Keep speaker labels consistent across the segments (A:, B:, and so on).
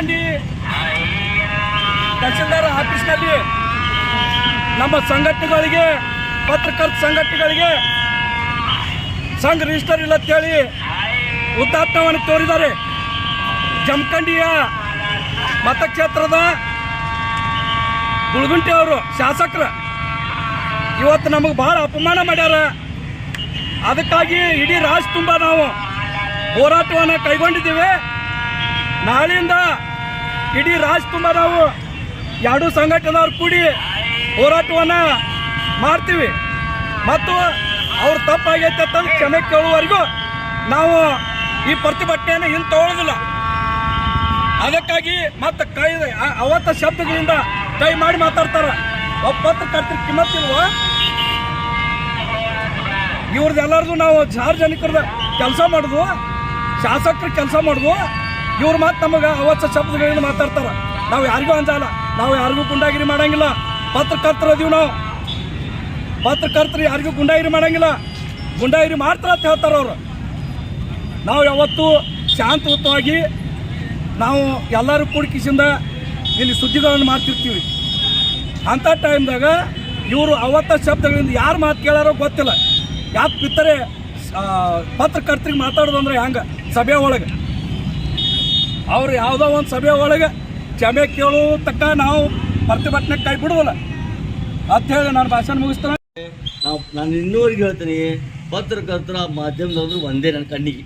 A: ಜಮಖಂಡಿ ತಹಸೀಲ್ದಾರ ಆಫೀಸ್ನಲ್ಲಿ ನಮ್ಮ ಸಂಘಟನೆಗಳಿಗೆ, ಪತ್ರಕರ್ತ ಸಂಘಟನೆಗಳಿಗೆ ಸಂಘ ರಿಜಿಸ್ಟರ್ ಇಲ್ಲ ಅಂತೇಳಿ ಹುತಾತ್ಮವನ್ನು ತೋರಿದ್ದಾರೆ. ಜಮಖಂಡಿಯ ಮತಕ್ಷೇತ್ರದ ಗುಳಗುಂಟಿ ಅವರು, ಶಾಸಕರು ಇವತ್ತು ನಮಗೆ ಭಾಳ ಅಪಮಾನ ಮಾಡ್ಯಾರ. ಅದಕ್ಕಾಗಿ ಇಡೀ ರಾಜ್ ತುಂಬ ನಾವು ಹೋರಾಟವನ್ನು ಕೈಗೊಂಡಿದ್ದೀವಿ. ನಾಳೆಯಿಂದ ಇಡೀ ರಾಜ್ಕುಮಾರ್ ನಾವು ಎರಡೂ ಸಂಘಟನೆಯವ್ರು ಕೂಡಿ ಹೋರಾಟವನ್ನು ಮಾಡ್ತೀವಿ. ಮತ್ತು ಅವ್ರ ತಪ್ಪಾಗೈತೆ ಅಂತಂದು ಕ್ಷಮೆ ಕೇಳುವವರೆಗೂ ನಾವು ಈ ಪ್ರತಿಭಟನೆಯನ್ನು ಹಿಂತೊಳೋದಿಲ್ಲ ಅದಕ್ಕಾಗಿ ಮತ್ತೆ ಕೈ, ಅವತ್ತ ಶಬ್ದಗಳಿಂದ ಕೈ ಮಾಡಿ ಮಾತಾಡ್ತಾರ. ಒಪ್ಪತ್ತು ಕಟ್ಟಿ ಕಿಮ್ಮತ್ತಿಲ್ವ ಇವ್ರದ್ದೆಲ್ಲರದು ನಾವು ಸಾರ್ವಜನಿಕರದ ಕೆಲಸ ಮಾಡಿದ್ವು ಶಾಸಕರು ಕೆಲಸ ಮಾಡುದು. ಇವ್ರು ಮಾತು ನಮಗೆ ಅವತ್ತ ಶಬ್ದಗಳಿಂದ ಮಾತಾಡ್ತಾರ. ನಾವು ಯಾರಿಗೂ ಅಂಜಲ್ಲ ನಾವು ಯಾರಿಗೂ ಗುಂಡಾಗಿರಿ ಮಾಡಂಗಿಲ್ಲ. ಪತ್ರಕರ್ತರು ಅದೀವಿ ನಾವು. ಪತ್ರಕರ್ತರು ಯಾರಿಗೂ ಗುಂಡಾಗಿರಿ ಮಾಡಂಗಿಲ್ಲ. ಗುಂಡಾಗಿರಿ ಮಾಡ್ತಾರ ಅಂತ ಹೇಳ್ತಾರ ಅವರು. ನಾವು ಯಾವತ್ತೂ ಶಾಂತಯುತವಾಗಿ ನಾವು ಎಲ್ಲರೂ ಕೂಡಿಕಿಸಿಂದ ಇಲ್ಲಿ ಸುದ್ದಿಗಳನ್ನು ಮಾಡ್ತಿರ್ತೀವಿ. ಅಂಥ ಟೈಮ್ದಾಗ ಇವರು ಅವತ್ತ ಶಬ್ದಗಳಿಂದ ಯಾರು ಮಾತು ಕೇಳಾರೋ ಗೊತ್ತಿಲ್ಲ. ಯಾಕೆ ಬಿತ್ತರೆ ಪತ್ರಕರ್ತರಿಗೆ ಮಾತಾಡೋದು ಅಂದ್ರೆ ಹೆಂಗೆ? ಸಭೆ ಒಳಗೆ. ಅವ್ರು ಯಾವುದೋ ಒಂದು ಸಭೆ ಒಳಗೆ ಕ್ಷಮೆ ಕೇಳೋ ತಕ್ಕ ನಾವು ಪ್ರತಿಭಟನೆ ಕೈ ಬಿಡುವಲ್ಲ. ಅಂತ ಹೇಳಿ ನಾನು ಭಾಷಣ ಮುಗಿಸ್ತಾನೆ.
B: ನಾವು ನಾನು ಇನ್ನೂರಿಗೆ ಹೇಳ್ತೀನಿ, ಪತ್ರಕರ್ತರ ಮಾಧ್ಯಮದವರು ಒಂದೇ ನನ್ನ ಕಣ್ಣಿಗೆ.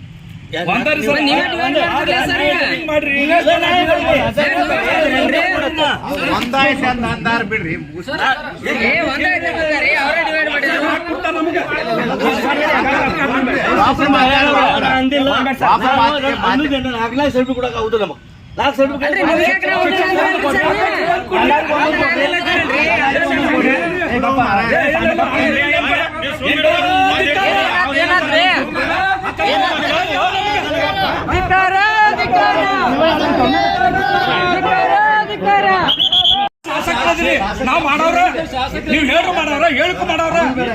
C: ಒಂದಾಯ್ತು ಅಂತ ಅಂದಾರ ಬಿಡ್ರಿ.
B: ನಾಲ್ಕು ಸೆಲ್ಫಿ ಕೊಡಕ್ ಹೌದು ನಮಗ್. ನಾಲ್ಕು
D: ಸೆಲ್ಫಿ
A: ಶಾಸಕರದ್ರಿ ನಾವು ಹೇಳ್ರು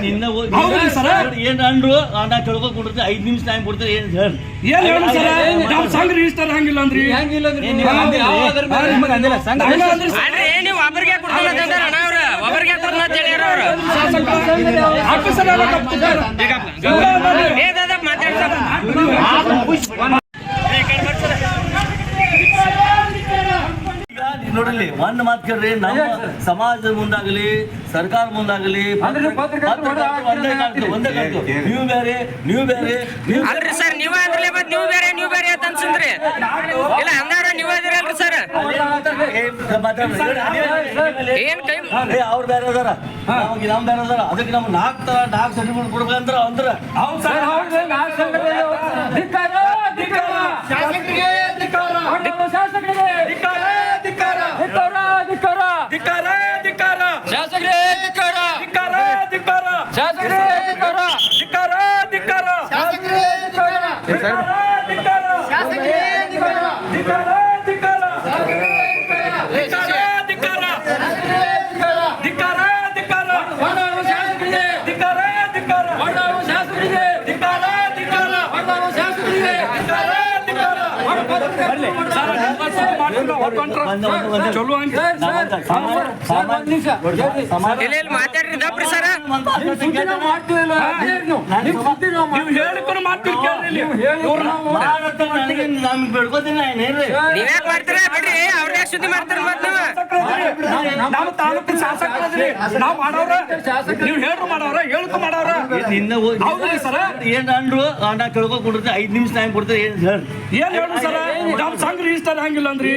B: ನಿನ್ನ
A: ಹೌದ್ರಿ ಸರ?
B: ಏನ್ ಅಂದ್ರು ನಾ ಕೇಳ್ಕೊಂಡ್ ಕೊಡ್ತೀನಿ ಐದ್ ನಿಮಿಷ ಟೈಮ್ ಕೊಡ್ತೀನಿ ಏನ್ ಹೇಳಿ
A: ಏನ್ ಹೇಳು ಸರ? ನಾವು ಸಂಘ ರಿಜಿಸ್ಟರ್ ಹಂಗಿಲ್ಲ ಅಂದ್ರಿ. ಹಂಗ ಅಂದ್ರಿ? ಸರ್.
D: ಅಲ್ರಿ ನೀವು ಒಬ್ಬರಿಗೆ ಕೊಡ್ತಾರ ಅಣ್ಣ ಅವ್ರು ಒಬ್ಬರಿಗೆ ಅವ್ರು.
A: ಆಫೀಸರ್ ಅದಾರಿ.
D: ಏ ಮಾತಾಡ್ತಾರ
B: ಈಗ ನೀವ್ ನೋಡಲಿ ಒಂದ್ ಮಾತು ಕೇಳ್ರಿ ನಮ್ಮ ಸಮಾಜದ ಮುಂದಾಗಲಿ ಸರ್ಕಾರ ಮುಂದಾಗಲಿ ಒಂದೇ ಕಾಣ್ತು, ಒಂದೇ ಕಾಣ್ತು. ನೀವು ಬೇರೆ ನೀವು ಬೇರೆ ನೀವು
D: ಅಲ್ರಿ ಸರ್ ನೀವ ಅಂದ್ರಲ್ಲ ಮತ್ ನೀವು ಬೇರೆ ನೀವು ಬೇರೆ ಅಂತ ಅನ್ಸಂದ್ರಿ. ಇಲ್ಲ ಅಂದಾರ ನೀವ ಅದಿರಲ್ರಿ ಸರ್.
B: ಏ, ಮಾತಾಡ್ರಿ.
D: ಏನ್ ಕೈ
B: ಏ, ಅವ್ರು ಬೇರೆ ಅದಾರ. ನಮಗೆ ನಮ್ ಬೇರೆ ಅದಾರ. ಅದಕ್ಕೆ ನಮ್ಗೆ ನಾಲ್ಕು ತರ ನಾಲ್ಕು ಸರ್ಟಿಫಿಕೇಟ್ ಕೊಡ್ಬೇಕಂದ್ರ ಅಂದ್ರ.
D: Yeter mi? ಮಾತಾಡ್ರಿ ದಪ್ರಿ ಸರ್. ನೀವ್ಯಾಕ್ ಮಾಡ್ತೀರಾ? ಬಿಡ್ರಿ ಸುದ್ದಿ ಮಾಡ್ತಾರ ಮತ್ ನೀವು?
A: ನಾವು ತಾಲೂಕಿನ ಶಾಸಕರದ್ರಿ. ನಾವು ಮಾಡವ್ರ. ನೀವು ಹೇಳ್ರು ಮಾಡವ್ರ ಹೇಳ್ಕೊ ಮಾಡವ್ರ.
B: ನಿನ್ನ ಹೋಗಿ-
A: ಹೌದ್ರಿ ಸರ?
B: ಏನ್ ಅಂದ್ರು ನಾ ಕೇಳ್ಕೊಂಡ್ ಕೊಡ್ತೀನಿ ಐದ್ ನಿಮಿಷ ಟೈಮ್ ಕೊಡ್ತೀನಿ. ಏನ್ ಹೇಳಿ
A: ಏನ್ ಹೇಳು ಸರ? ನಮ್ ಸಂಘ ರಿಜಿಸ್ಟರ್ ಹಂಗಿಲ್ಲ ಅಂದ್ರಿ.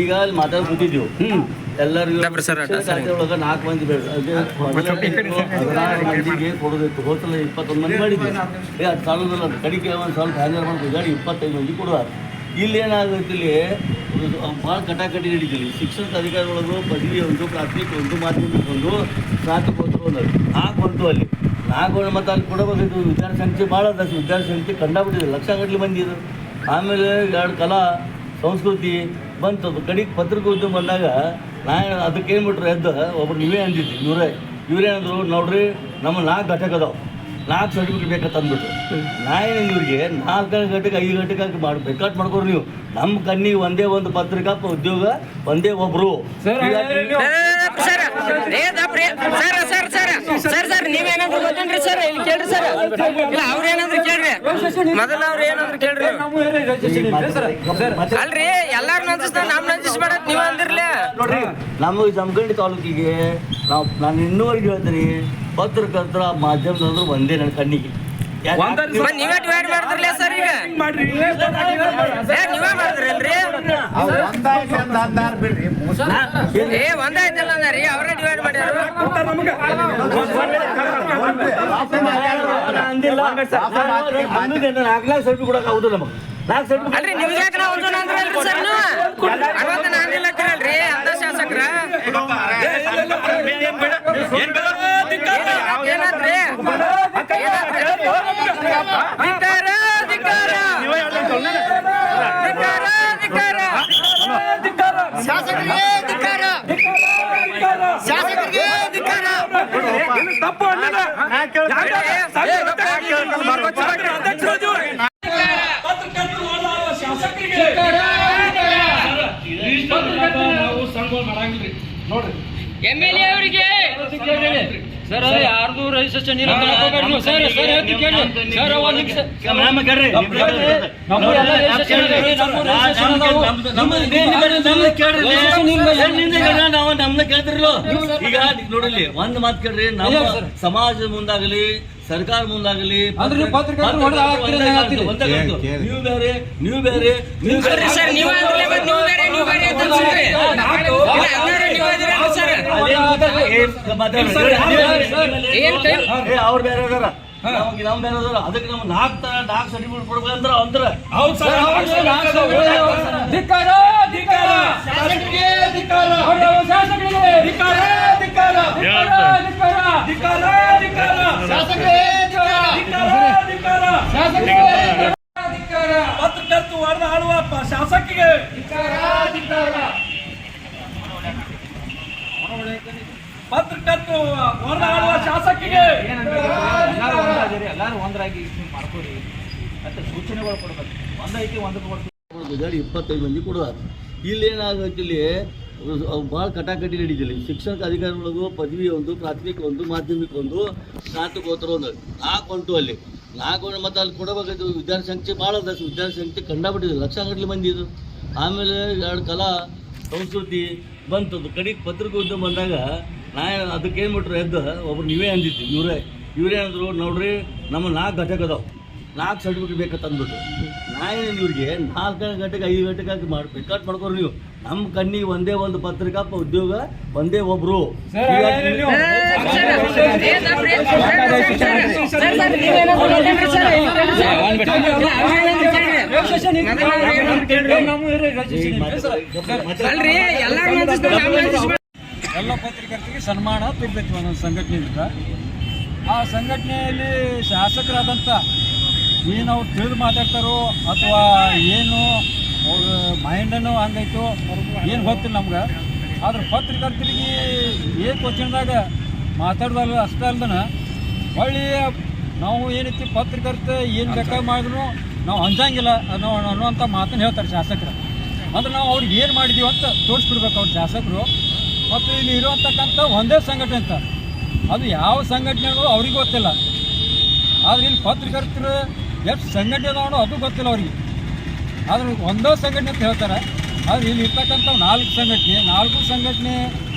B: ಈಗ ಅಲ್ಲಿ ಮಾತಾಡ್ ಕೂತಿದ್ದೀವಿ ಎಲ್ಲರಿಗೂ ಒಳಗ ನಾಲ್ಕು ಮಂದಿ ಮಂದಿಗೆ ಕೊಡಬೇಕು ಹೋಟೆಲ್ ಇಪ್ಪತ್ತೊಂದು ಮಂದಿ ಮಾಡಿದ್ವಿ. ಏ ಅದು ಸಾಲದಲ್ಲ ಕಡಿಕೆ ಒಂದು ಸ್ವಲ್ಪ ಹ್ಯಾಂಡಲ್ ಮಾಡಿ ಗಾಡಿ ಇಪ್ಪತ್ತೈದು ಮಂದಿ ಕೊಡುವ. ಇಲ್ಲಿ ಏನಾಗುತ್ತೆ ಇಲ್ಲಿ ಭಾಳ ಕಟಾಕಟಿ ಶಿಕ್ಷಕ ಶಿಕ್ಷಣ ಅಧಿಕಾರಿಗಳೊಳಗೂ ಪದವಿ ಒಂದು ಪ್ರಾಥಮಿಕ ಒಂದು ಮಾಧ್ಯಮಿಕ ಒಂದು ಸ್ನಾತಕೋತ್ತರ ಒಂದು ನಾಲ್ಕು ಬಂತು ಅಲ್ಲಿ. ನಾಲ್ಕು ಮತ್ತು ಅಲ್ಲಿ ಕೊಡಬೇಕಿದ್ದು ವಿದ್ಯಾರ್ಥಿ ಭಾಳ ಅದ. ವಿದ್ಯಾರ್ಥಿ ಕಂಡಾಬಿಟ್ಟಿದೆ ಲಕ್ಷಗಟ್ಟಲೆ ಮಂದಿ ಇದು ಆಮೇಲೆ ಎರಡು ಕಲಾ ಸಂಸ್ಕೃತಿ ಬಂತು. ಅದು ಕಡೆಗೆ ಪತ್ರಿಕೋದ್ಯಮ ಬಂದಾಗ ನಾ ಅದಕ್ಕೆ ಏನು ಬಿಟ್ರು ಎದ್ದು ಒಬ್ರು ನೀವೇ ಅಂದಿದ್ದು ಇವರೇ ಇವರೇ ಅಂದರು ನೋಡ್ರಿ ನಮ್ಮ ನಾಲ್ಕು ಘಟಕ ಅದಾವೆ. ನಾಲ್ಕು ಸರ್ಟಿಫಿಕೇಟ್ ಬೇಕಂತ ಅಂದ್ಬಿಟ್ರು ನಾ ಏನು ಇವ್ರಿಗೆ ನಾಲ್ಕು ಗಂಟೆಗೆ ಐದು ಗಂಟೆಗೆ ಹಾಕಿ ಮಾಡಿ ಬೇಕಾಟ್ ಮಾಡ್ಕೊಡ್ರಿ ನೀವು. ನಮ್ಮ ಕಣ್ಣಿಗೆ ಒಂದೇ ಒಂದು ಪತ್ರಿಕಾ ಉದ್ಯೋಗ ಒಂದೇ ಒಬ್ಬರು
D: ಸರ್, ಏ ತಪ್ಪ್ರಿ sir sir sir sir sir, ನೀವೇನಾದ್ರು ಗೊತ್ತೇನ್ರಿ ಸರ್, ಇಲ್ಲಿ ಕೇಳ್ರಿ ಸರ್. ಇಲ್ಲ ಅವ್ರ ಏನಾದ್ರು ಕೇಳ್ರಿ. ಮೊದಲ ಅವ್ರ ಏನಾದ್ರು ಕೇಳ್ರಿ. ಅಲ್ರಿ, ಎಲ್ಲಾರು ನಂಜಿಸ್ತಾ ನಮ್ ನಂಜಿಸ್ಬೇಡ ನೀವ್ ಅಂದಿರ್ಲಿ.
B: ನೋಡ್ರಿ, ನಮ್ಮ ಜಮಖಂಡಿ ತಾಲೂಕಿಗೆ ನಾವು ನಾನು ಇನ್ನೂವರೆಗೆ ಹೇಳ್ತೀನಿ ಪತ್ರಕರ್ತರ ಮಾಧ್ಯಮದಂದ್ರೆ ಒಂದೇ ನನ್ನ ಕಣ್ಣಿಗೆ.
D: ನೀವೇ ಡಿವೈಡ್ ಮಾಡಿದ್ರಲ್ಲ ಸರ್ ಈಗ ಏ ನೀವೇ ಮಾಡಿದ್ರಲ್ರಿ ಏ ಒಂದಾಯ್ತಲ್ಲ ಅಂದಾರಿ ಅವರೇ ಡಿವೈಡ್ ಮಾಡ್ಯಾರ
B: ಅಂದಿಲ್ಲ ಹನ್ನೊಂದು ನಾಲ್ಕು ಕೊಡಕ್ಕೆ ನಮಗೆ ನಾಲ್ಕು
D: ಅಲ್ರಿ ನಿಮ್ಗೆ ಯಾಕೆ ನಾವು ಒಂದು ಅಂದ್ರಲ್ರಿ ಸರ್ ನೀವು ಅರವತ್ತ ನಾನಿಲ್ಲ ಅಂತೀರಲ್ರಿ ಅಂತ ಶಾಸಕರ ಏನಾದ್ರಿ
A: ಶಾಸಕರಿಗೆ ಶಾಸಕರಿಗೆ ನಾವು ಸಂಘ ಮಾಡಂಗಿಲ್ರಿ ನೋಡ್ರಿ
D: ಎಂ ಎಲ್ ಎ ಅವರಿಗೆ
E: ಸರ್ ಯಾರ್ದು ರಿಜಿಸ್ಟ್ರೇಷನ್ ಇಲ್ಲ ನೀವು ಸರ್ ಸರ್ ಹೇಳ್ತೀನಿ ಕೇಳಿ. ಸರ್ ಒಂದ್ ನಿಮಿಷ. ನಮ್ಮ ಎಲ್ಲ registration ಇದೆ ರೀ, ನಮ್ಮ registration ಅದಾವು. ನಿಮ್ಮ
B: ನಾವು ನಮ್ನ ಕೇಳ್ತಿರಲ್ಲ ಈಗ ನೋಡಲಿ ಒಂದ್ ಮಾತು ಕೇಳ್ರಿ. ನಮ್ಮ ಸಮಾಜದ ಮುಂದಾಗಲಿ ಸರ್ಕಾರ ಮುಂದಾಗಲಿ
E: ಅಂದ್ರೆ ನೀವು ಪತ್ರಕರ್ತರು ಹೊಡೆದು ಹಾಕ್ತೀರಿ ಅಂತ ಹೇಳ್ತೀರಿ.
B: ಒಂದೇ. ನೀವು ಬೇರೆ ನೀವು ಬೇರೆ ನೀವು ಬೇರೆ.
D: ಸರ್ ನೀವು ಅಂದ್ರಲ್ಲ ಮತ್ತೆ ನೀವು ಬೇರೆ ನೀವು ಬೇರೆ ಅಂತ ಅನ್ಸುತ್ತೆ. ಇಲ್ಲ ಎಲ್ಲರೂ ನೀವು ಇದ್ದೀರಲ್ಲ ಸರ್ ಏನ್ ಟೈಮ್
B: ಅವ್ರು ಬೇರೆ ಅದಾರ ನಮ್ಗೆ ನಾವು ಬೇರೆ ಅದಾರ ಅದಕ್ಕೆ ನಮ್ಗೆ ನಾಲ್ಕು ತರ ನಾಲ್ಕು ಸರ್ಟಿಫಿಕೇಟ್ ಕೊಡ್ಬೇಕಂದ್ರ ಅಂದ್ರೆ
A: ಹೌದು ಸರ್ ಧಿಕ್ಕಾರ ಧಿಕ್ಕಾರ. ಶಾಸಕರಿಗೆ ಧಿಕ್ಕಾರ. ಶಾಸಕರಿಗೆ. ಧಿಕ್ಕಾರ ಧಿಕ್ಕಾರ. ಧಿಕ್ಕಾರ ಧಿಕ್ಕಾರ. ಧಿಕ್ಕಾರ ಧಿಕ್ಕಾರ ಧಿಕ್ಕಾರ ಧಿಕ್ಕಾರ. ಪತ್ರಕರ್ತರು ಆಳುವ ಶಾಸಕಿಗೆ! ಪತ್ರಕರ್ತರು ಆಳುವ
E: ಎಲ್ಲರೂ ಒಂದಾಗಿರಿ ಎಲ್ಲರೂ ಒಂದರಾಗಿ ಮಾಡ್ಕೊಡಿ. ಮತ್ತೆ ಸೂಚನೆಗಳು ಕೊಡ್ಬೇಕು. ಒಂದೈತಿ ಒಂದಕ್ಕೆ ಕೊಡ್ತೀವಿ.
B: ಇಪ್ಪತ್ತೈದು ಮಂದಿ ಕೊಡುವ. ಇಲ್ಲಿ ಇಲ್ಲಿ ಭಾಳ ಕಟಾಕಟಿ ನಡೀತಿಲ್ಲ. ಶಿಕ್ಷಕ ಅಧಿಕಾರಿಗಳಿಗೂ ಪದವಿ ಒಂದು, ಪ್ರಾಥಮಿಕ ಒಂದು, ಮಾಧ್ಯಮಿಕ ಒಂದು, ಸ್ನಾತಕೋತ್ತರ ಒಂದು. ನಾಲ್ಕು ಉಂಟು ಅಲ್ಲಿ. ನಾಲ್ಕು ಮತ್ತು ಅಲ್ಲಿ ಕೊಡಬೇಕಾಯ್ತು ವಿದ್ಯಾರ್ಥಿ ಸಂಖ್ಯೆ ಭಾಳ ಅದ. ವಿದ್ಯಾರ್ಥಿ ಸಂಖ್ಯೆ ಕಂಡಾಬಿಟ್ಟಿದೆ ಲಕ್ಷಗಟ್ಟಲೆ ಮಂದಿ ಇದು ಆಮೇಲೆ ಎರಡು ಕಲಾ ಸಂಸ್ಕೃತಿ ಬಂತದ್ದು. ಕಡೆಗೆ ಪತ್ರಿಕೋದ್ಯಮ ಬಂದಾಗ ನಾ ಅದಕ್ಕೆ ಏನು ಬಿಟ್ರು ಎದ್ದು ಒಬ್ರು ನೀವೇ ಅಂದಿದ್ದು. ಇವರೇ. ಇವರೇ ಅಂದರು ನೋಡ್ರಿ, ನಮ್ಮ ನಾಲ್ಕು ಘಟಕ ಅದಾವೆ ನಾಲ್ಕು ಸರ್ಟಿಫಿಕೇಟ್ ಬೇಕಂತ ಅಂದ್ಬಿಟ್ಟು ನಾನೇನು ಏನು ಇವ್ರಿಗೆ ನಾಲ್ಕು ಗಂಟೆಗೆ ಐದು ಗಂಟೆಗೆ ಹಾಕಿ ಮಾಡಿ ಬೇಕಾಟ್ ಮಾಡ್ಕೊರಿ ನೀವು ನಮ್ಮ ಕಣ್ಣಿಗೆ ಒಂದೇ ಒಂದು ಪತ್ರಿಕಾ ಉದ್ಯೋಗ ಒಂದೇ ಒಬ್ರು
E: ಎಲ್ಲ ಪತ್ರಿಕರ್ತರಿಗೆ ಸನ್ಮಾನ ತುರ್ತೈತಿ ಒಂದೊಂದು ಸಂಘಟನೆಯಿಂದ ಆ ಸಂಘಟನೆಯಲ್ಲಿ ಶಾಸಕರಾದಂಥ ಏನು ಅವ್ರು ತಿಳಿದು ಮಾತಾಡ್ತಾರೋ ಅಥವಾ ಏನು ಅವ್ರ ಮೈಂಡನ್ನು ಹಂಗೈತೋ ಏನು ಗೊತ್ತಿಲ್ಲ ನಮ್ಗೆ. ಆದ್ರೆ ಪತ್ರಕರ್ತರಿಗೆ ಏನು ಕ್ವಶನ್ದಾಗ ಮಾತಾಡ್ದಲ್ಲ ಅಷ್ಟೇ ಅಲ್ದನ ಹೊಳ್ಳಿ ನಾವು ಏನೈತಿ ಪತ್ರಕರ್ತ ಏನು ಬೇಕಾಗಿ ಮಾಡಿದ್ರು ನಾವು ಅಂಜಂಗಿಲ್ಲ ಅನ್ನೋ ಅನ್ನೋಂಥ ಮಾತನ್ನು ಹೇಳ್ತಾರೆ ಶಾಸಕರು. ಅಂದ್ರೆ ನಾವು ಅವ್ರಿಗೆ ಏನು ಮಾಡಿದೀವಿ ಅಂತ ತೋರಿಸ್ಬಿಡ್ಬೇಕು ಅವ್ರ ಶಾಸಕರು. ಮತ್ತು ಇಲ್ಲಿ ಇರುವಂತಕ್ಕಂಥ ಒಂದೇ ಸಂಘಟನೆ ಅಂತ ಅದು ಯಾವ ಸಂಘಟನೆ ಅನ್ನೋದು ಅವ್ರಿಗೆ ಗೊತ್ತಿಲ್ಲ. ಆದ್ರೆ ಇಲ್ಲಿ ಪತ್ರಕರ್ತರು ಎಷ್ಟು ಸಂಘಟನೆ ಅದಾವೋ ಅದು ಗೊತ್ತಿಲ್ಲ ಅವ್ರಿಗೆ. ಆದ್ರೆ ಒಂದೋ ಸಂಘಟನೆ ಅಂತ ಹೇಳ್ತಾರೆ. ಆದ್ರೆ ಇಲ್ಲಿ ಇರ್ತಕ್ಕಂಥ ನಾಲ್ಕು ಸಂಘಟನೆ ನಾಲ್ಕು ಸಂಘಟನೆ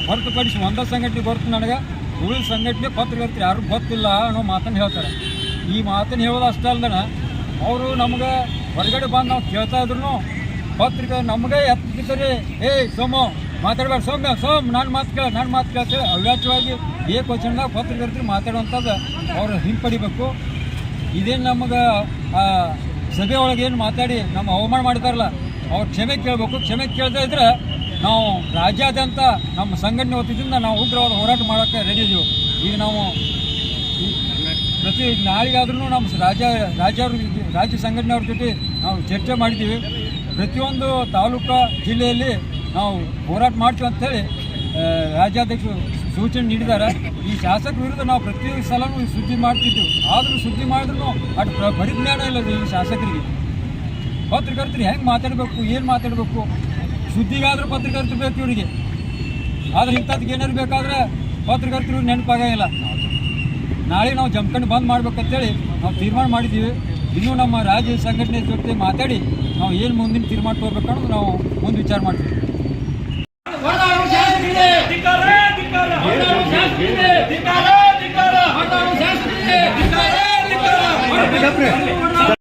E: ಹೊರತುಪಡಿಸಿ ಒಂದೋ ಸಂಘಟನೆ ಬರ್ತು ನನಗೆ. ಉಳಿದ ಸಂಘಟನೆ ಪತ್ರಕರ್ತರು ಯಾರು ಗೊತ್ತಿಲ್ಲ ಅನ್ನೋ ಮಾತನ್ನು ಹೇಳ್ತಾರೆ. ಈ ಮಾತನ್ನು ಹೇಳೋದು ಅಷ್ಟೇ ಅಲ್ದನ, ಅವರು ನಮ್ಗೆ ಹೊರಗಡೆ ಬಂದು ನಾವು ಕೇಳ್ತಾ ಇದ್ರು ಪತ್ರಿಕೆ ನಮಗೆ ಎತ್ತಿದ್ದಾರೆ ಏಯ್ ಸೋಮು, ಮಾತಾಡಬೇಡ. ಸೌಮ್ಯ, ಸೋಮ್, ನಾನು ಮಾತು ಕೇಳ, ನಾನು ಮಾತು ಕೇಳ್ತೇವೆ ಅವ್ಯಾಚವಾಗಿ ಏ ಕ್ವಶನ್ದಾಗ ಪತ್ರಕರ್ತರು ಮಾತಾಡುವಂಥದ್ದು ಅವ್ರು ಹಿಂಪಡಿಬೇಕು. ಇದೇನು ನಮಗೆ ಸಭೆ ಒಳಗೆ ಏನು ಮಾತಾಡಿ ನಮ್ಮ ಅವಮಾನ ಮಾಡ್ತಾರಲ್ಲ ಅವ್ರು ಕ್ಷಮೆ ಕೇಳಬೇಕು. ಕ್ಷಮೆ ಕೇಳ್ತಾ ಇದ್ರೆ ನಾವು ರಾಜ್ಯಾದ್ಯಂತ ನಮ್ಮ ಸಂಘಟನೆ ವತಿಯಿಂದ ನಾವು ಉಗ್ರವಾದ ಹೋರಾಟ ಮಾಡೋಕ್ಕೆ ರೆಡಿ ಇದೀವಿ. ಈಗ ನಾವು ಪ್ರತಿ ನಾಳೆಗಾದ್ರೂ ನಮ್ಮ ರಾಜ್ಯ ರಾಜ್ಯ ರಾಜ್ಯ ಸಂಘಟನೆಯವ್ರ ಜೊತೆ ನಾವು ಚರ್ಚೆ ಮಾಡಿದ್ದೀವಿ. ಪ್ರತಿಯೊಂದು ತಾಲೂಕು ಜಿಲ್ಲೆಯಲ್ಲಿ ನಾವು ಹೋರಾಟ ಮಾಡ್ತೀವಿ ಹೇಳಿ ರಾಜ್ಯಾಧ್ಯಕ್ಷರು ಸೂಚನೆ ನೀಡಿದ್ದಾರೆ. ಈ ಶಾಸಕ ವಿರುದ್ಧ ನಾವು ಪ್ರತಿ ಸಲನೂ ಸುದ್ದಿ ಮಾಡ್ತಿದ್ದೆವು. ಆದರೂ ಸುದ್ದಿ ಮಾಡಿದ್ರು ಅಟ್ ಪ್ರ- ಪರಿಜ್ಞಾನ ಇಲ್ಲ ಈ ಶಾಸಕರಿಗೆ. ಪತ್ರಕರ್ತರು ಹೆಂಗೆ ಮಾತಾಡಬೇಕು, ಏನು ಮಾತಾಡಬೇಕು? ಸುದ್ದಿಗಾದರೂ ಪತ್ರಕರ್ತರು ಬೇಕು ಇವರಿಗೆ. ಆದ್ರೆ ಇಂಥದ್ದು ಏನಾರು ಬೇಕಾದ್ರೆ ಪತ್ರಕರ್ತರು ನೆನಪಾಗಂಗಿಲ್ಲ. ನಾಳೆ ನಾವು ಜಮ್ಕಂಡು ಬಂದ್ ಮಾಡ್ಬೇಕಂತೇಳಿ ನಾವು ತೀರ್ಮಾನ ಮಾಡಿದ್ದೀವಿ. ಇನ್ನೂ ನಮ್ಮ ರಾಜ್ಯ ಸಂಘಟನೆ ಜೊತೆ ಮಾತಾಡಿ ನಾವು ಏನು ಮುಂದಿನ ತೀರ್ಮಾನ ತಗೋಬೇಕು ಅನ್ನೋದು ನಾವು ಮುಂದೆ ವಿಚಾರ ಮಾಡ್ತೀವಿ.